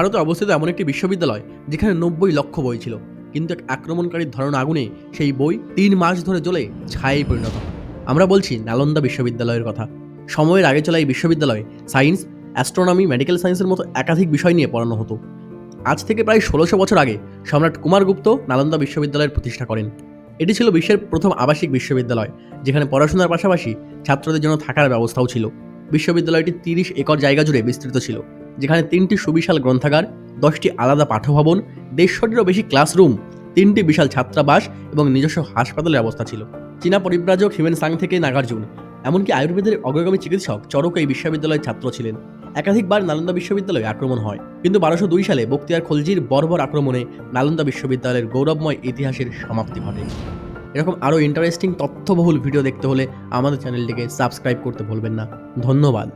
ভারতে অবস্থিত এমন একটি বিশ্ববিদ্যালয় যেখানে নব্বই লক্ষ বই ছিল। কিন্তু এক আক্রমণকারীর ধরন আগুনে সেই বই তিন মাস ধরে জ্বলে ছায়ে পরিণত আমরা বলছি নালন্দা বিশ্ববিদ্যালয়ের কথা। সময়ের আগে চলা এই বিশ্ববিদ্যালয়ে সায়েন্স, অ্যাস্ট্রোনমি, মেডিকেল সায়েন্সের মতো একাধিক বিষয় নিয়ে পড়ানো হতো। আজ থেকে প্রায় ষোলোশো বছর আগে সম্রাট কুমারগুপ্ত নালন্দা বিশ্ববিদ্যালয়ের প্রতিষ্ঠা করেন। এটি ছিল বিশ্বের প্রথম আবাসিক বিশ্ববিদ্যালয়, যেখানে পড়াশোনার পাশাপাশি ছাত্রদের জন্য থাকার ব্যবস্থাও ছিল। বিশ্ববিদ্যালয়টি তিরিশ একর জায়গা জুড়ে বিস্তৃত ছিল। যেখানে তিনটি সুবিশাল গ্রন্থাগার, দশটি আলাদা পাঠভবন, দেড়শোটিরও বেশি ক্লাসরুম, তিনটি বিশাল ছাত্রাবাস এবং নিজস্ব হাসপাতালের ব্যবস্থা ছিল। চীনা পরিব্রাজক হিমেন সাং থেকে নাগার্জুন, এমনকি আয়ুর্বেদের অগ্রগামী চিকিৎসক চরক এই বিশ্ববিদ্যালয়ের ছাত্র ছিলেন। একাধিকবার নালন্দা বিশ্ববিদ্যালয়ে আক্রমণ হয়, কিন্তু বারোশো দুই সালে বক্তিয়ার খলজির বর্বর আক্রমণে নালন্দা বিশ্ববিদ্যালয়ের গৌরবময় ইতিহাসের সমাপ্তি ঘটে। এরকম আরও ইন্টারেস্টিং তথ্যবহুল ভিডিও দেখতে হলে আমাদের চ্যানেলটিকে সাবস্ক্রাইব করতে ভুলবেন না। ধন্যবাদ।